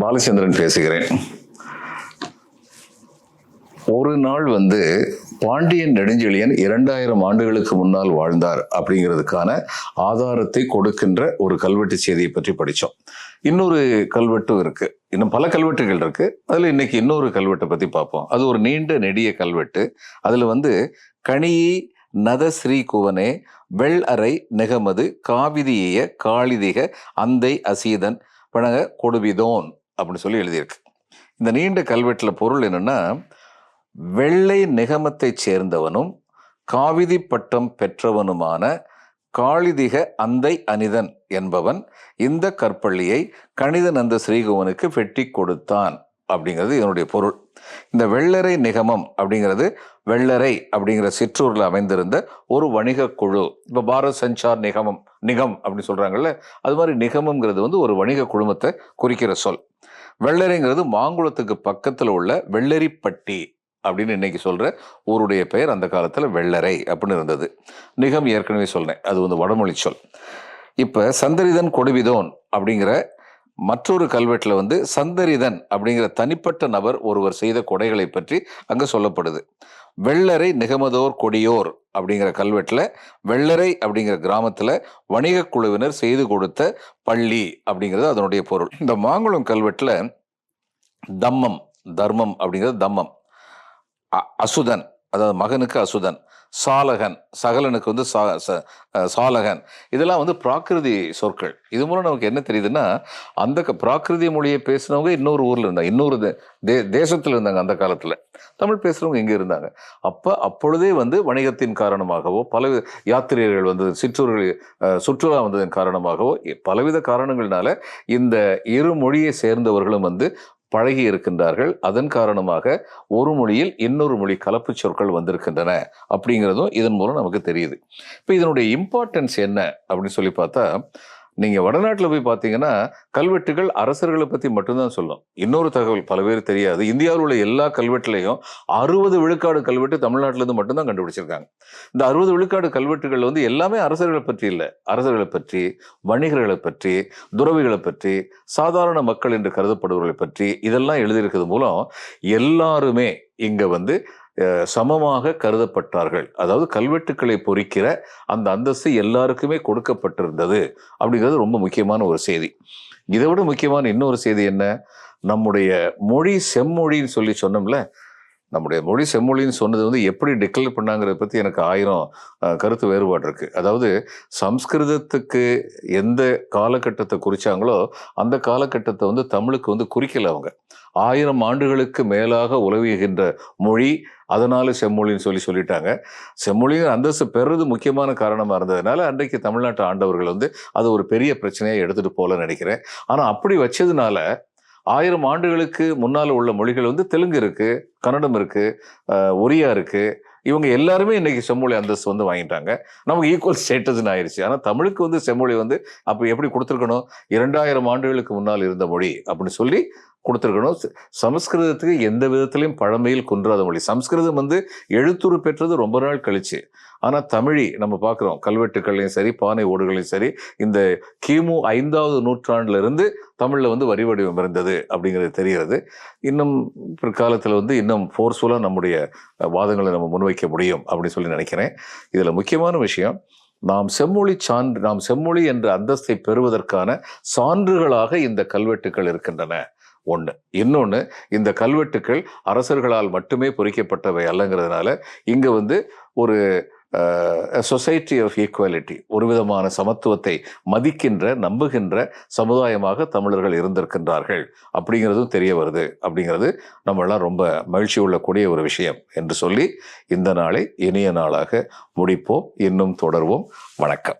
பாலச்சந்திரன் பேசுகிறேன். ஒரு நாள் வந்து பாண்டியன் நெடுஞ்செழியன் இரண்டாயிரம் ஆண்டுகளுக்கு முன்னால் வாழ்ந்தார் அப்படிங்கிறதுக்கான ஆதாரத்தை கொடுக்கின்ற ஒரு கல்வெட்டு செய்தியை பற்றி படித்தோம். இன்னொரு கல்வெட்டும் இருக்கு. இன்னும் பல கல்வெட்டுகள் இருக்கு. அதில் இன்னைக்கு இன்னொரு கல்வெட்டை பற்றி பார்ப்போம். அது ஒரு நீண்ட நெடிய கல்வெட்டு. அதில் வந்து கனியை நத ஸ்ரீ குவனே வெள் அறை நெகமது காவிதிய காளிதிக அந்தை அசீதன் பணக கொடுவிதோன் அப்படின்னு சொல்லி எழுதியிருக்கு. இந்த நீண்ட கல்வெட்டில் பொருள் என்னென்னா வெள்ளை நிகமத்தைச் சேர்ந்தவனும் காவிதி பட்டம் பெற்றவனுமான காளிதிக அந்தை அனிதன் என்பவன் இந்த கற்பள்ளியை கணிதநந்த ஸ்ரீகுவனுக்கு வெட்டி கொடுத்தான் அப்படிங்கிறது இதனுடைய பொருள். இந்த வெள்ளரை நிகமம் அப்படிங்கிறது வெள்ளரை அப்படிங்கிற சிற்றூரில் அமைந்திருந்த ஒரு வணிக குழு. இப்போ பாரத் சஞ்சார் நிகமம் நிகம் அப்படின்னு சொல்கிறாங்கல்ல அது மாதிரி நிகமங்கிறது வந்து ஒரு வணிக குழுமத்தை குறிக்கிற சொல். வெள்ளரிங்கிறது மாங்குளத்துக்கு பக்கத்தில் உள்ள வெள்ளரிப்பட்டி அப்படின்னு இன்னைக்கு சொல்கிற ஊருடைய பெயர் அந்த காலத்தில் வெள்ளரை அப்படின்னு இருந்தது. நிகம் ஏற்கனவே சொன்னேன் அது வந்து வடமொழி சொல். இப்போ சந்தரிதன் கொடுவிதோன் அப்படிங்கிற மற்றொரு கல்வெட்டில் வந்து சந்தரிதன் அப்படிங்கிற தனிப்பட்ட நபர் ஒருவர் செய்த கொடைகளை பற்றி அங்கே சொல்லப்படுது. வெள்ளரை நிகமதோர் கொடியோர் அப்படிங்கிற கல்வெட்டில் வெள்ளரை அப்படிங்கிற கிராமத்தில் வணிக குழுவினர் செய்து கொடுத்த பள்ளி அப்படிங்கிறது அதனுடைய பொருள். இந்த மாங்குளம் கல்வெட்டில் தம்மம் தர்மம் அப்படிங்கிறது தம்மம். அ- அசுதன் அதாவது மகனுக்கு அசுதன். சாலகன் சகலனுக்கு வந்து சா ச- சாலகன். இதெல்லாம் வந்து பிராகிருதி சொற்கள். இது மூலம் நமக்கு என்ன தெரியுதுன்னா அந்த க- பிராகிருதி மொழியை பேசுனவங்க இன்னொரு ஊரில் இருந்தாங்க. இன்னொரு தே- தே இருந்தாங்க அந்த காலத்தில். தமிழ் பேசுகிறவங்க இங்கே இருந்தாங்க. அப்போ அப்பொழுதே வந்து வணிகத்தின் காரணமாகவோ பல யாத்திரியர்கள் வந்து சிற்றூர்கள் சுற்றுலா வந்ததன் காரணமாகவோ பலவித காரணங்கள்னால இந்த இரு மொழியை சேர்ந்தவர்களும் வந்து பழகி இருக்கின்றார்கள். அதன் காரணமாக ஒரு மொழியில் இன்னொரு மொழி கலப்பு சொற்கள் வந்திருக்கின்றன அப்படிங்கிறதும் இதன் மூலம் நமக்கு தெரியுது. இப்போ இதனுடைய இம்பார்ட்டன்ஸ் என்ன அப்படின்னு சொல்லி பார்த்தா நீங்க வடநாட்டில் போய் பார்த்தீங்கன்னா கல்வெட்டுகள் அரசர்களை பத்தி மட்டும்தான் சொல்லும். இன்னொரு தகவல் பல பேர் தெரியாது. இந்தியாவில் உள்ள எல்லா கல்வெட்டுலையும் அறுபது விழுக்காடு கல்வெட்டு தமிழ்நாட்டில இருந்து மட்டும்தான் கண்டுபிடிச்சிருக்காங்க. இந்த அறுபது விழுக்காடு கல்வெட்டுகள் வந்து எல்லாமே அரசர்களை பற்றி இல்லை. அரசர்களை பற்றி வணிகர்களை பற்றி துறவிகளை பற்றி சாதாரண மக்கள் என்று கருதப்படுபவர்களை பற்றி இதெல்லாம் எழுதியிருக்கிறது மூலம் எல்லாருமே இங்க வந்து சமமாக கருதப்பட்டார்கள். அதாவது கல்வெட்டுக்களை பொறிக்கிற அந்த அந்தஸ்து எல்லாருக்குமே கொடுக்கப்பட்டிருந்தது அப்படிங்கிறது ரொம்ப முக்கியமான ஒரு செய்தி. இதை விட முக்கியமான இன்னொரு செய்தி என்ன? நம்முடைய மொழி செம்மொழின்னு சொல்லி சொன்னோம்ல நம்முடைய மொழி செம்மொழின்னு சொன்னது வந்து எப்படி டிக்ளேர் பண்ணாங்கிறத பற்றி எனக்கு ஆயிரம் கருத்து வேறுபாடு இருக்குது அதாவது சம்ஸ்கிருதத்துக்கு எந்த காலகட்டத்தை குறிச்சாங்களோ அந்த காலகட்டத்தை வந்து தமிழுக்கு வந்து குறிக்கல அவங்க. ஆயிரம் ஆண்டுகளுக்கு மேலாக உலவுகின்ற மொழி அதனால செம்மொழின்னு சொல்லி சொல்லிட்டாங்க. செம்மொழியின் அந்தஸ்து பெறுறது முக்கியமான காரணமாக இருந்ததுனால அன்றைக்கு தமிழ்நாட்டு ஆண்டவர்கள் வந்து அது ஒரு பெரிய பிரச்சனையாக எடுத்துகிட்டு போகலன்னு நினைக்கிறேன். ஆனால் அப்படி வச்சதுனால ஆயிரம் ஆண்டுகளுக்கு முன்னால் உள்ள மொழிகள் வந்து தெலுங்கு இருக்குது கன்னடம் இருக்குது ஒரியா இருக்குது இவங்க எல்லாருமே இன்னைக்கு செம்மொழி அந்தஸ்து வந்து வாங்கிட்டாங்க. நமக்கு ஈக்குவல் ஸ்டேட்டஸ்னு ஆயிடுச்சு ஆனால் தமிழுக்கு வந்து செம்மொழி வந்து அப்போ எப்படி கொடுத்துருக்கணும்? இரண்டாயிரம் ஆண்டுகளுக்கு முன்னால் இருந்த மொழி அப்படின்னு சொல்லி கொடுத்துருக்கணும். சமஸ்கிருதத்துக்கு எந்த விதத்திலையும் பழமையில் குன்றாத மொழி. சமஸ்கிருதம் வந்து எழுத்துரு பெற்றது ரொம்ப நாள் கழிச்சு. ஆனால் தமிழி நம்ம பார்க்குறோம் கல்வெட்டுக்கள்லையும் சரி பானை ஓடுகளையும் சரி இந்த கிமு ஐந்தாவது நூற்றாண்டிலிருந்து தமிழில் வந்து வரி வடிவம் இருந்தது அப்படிங்கிறது தெரிகிறது. இன்னும் பிற்காலத்தில் வந்து இன்னும் ஃபோர்ஸ்ஃபுல்லாக நம்முடைய வாதங்களை நம்ம முன்வைக்க முடியும் அப்படின்னு சொல்லி நினைக்கிறேன். இதில் முக்கியமான விஷயம் நாம் செம்மொழி சான்று நாம் செம்மொழி என்ற அந்தஸ்தை பெறுவதற்கான சான்றுகளாக இந்த கல்வெட்டுக்கள் இருக்கின்றன. ஒன்று இன்னொன்று இந்த கல்வெட்டுக்கள் அரசர்களால் மட்டுமே பொறிக்கப்பட்டவை அல்லங்கிறதுனால இங்கே வந்து ஒரு சொசைட்டி ஆஃப் ஈக்குவாலிட்டி ஒரு விதமான சமத்துவத்தை மதிக்கின்ற நம்புகின்ற சமுதாயமாக தமிழர்கள் இருந்திருக்கின்றார்கள். அப்படிங்கிறதும் தெரிய வருது. அப்படிங்கிறது நம்மளாம் ரொம்ப மகிழ்ச்சி உள்ளக்கூடிய ஒரு விஷயம் என்று சொல்லி இந்த நாளை இனிய நாளாக முடிப்போம். இன்னும் தொடர்வோம். வணக்கம்.